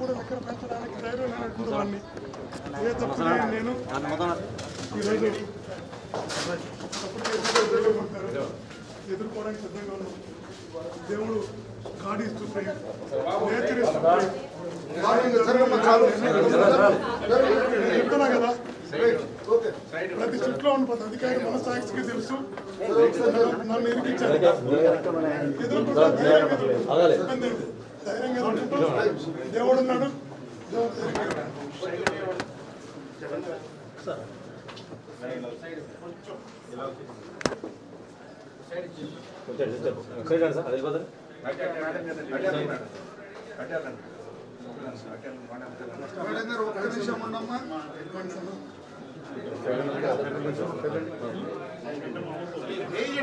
కూడా లెక్కన పెంచడానికి ధైర్యం ఏ తప్పు నేను ఈరోజు. ఎదుర్కోవడానికి సిద్ధంగా ఉన్నాం. దేవుడు గాడ్ నేచర్ చెప్తున్నా కదా. ప్రతి చుట్లో ఉన్న ప్రతి అధికారి మన సాక్షికి తెలుసు. నన్ను- ఎదుర్కొంటా ధైర్యంగా ధైర్యంగా ఒక్క నిమిషం ఉండమ్మా.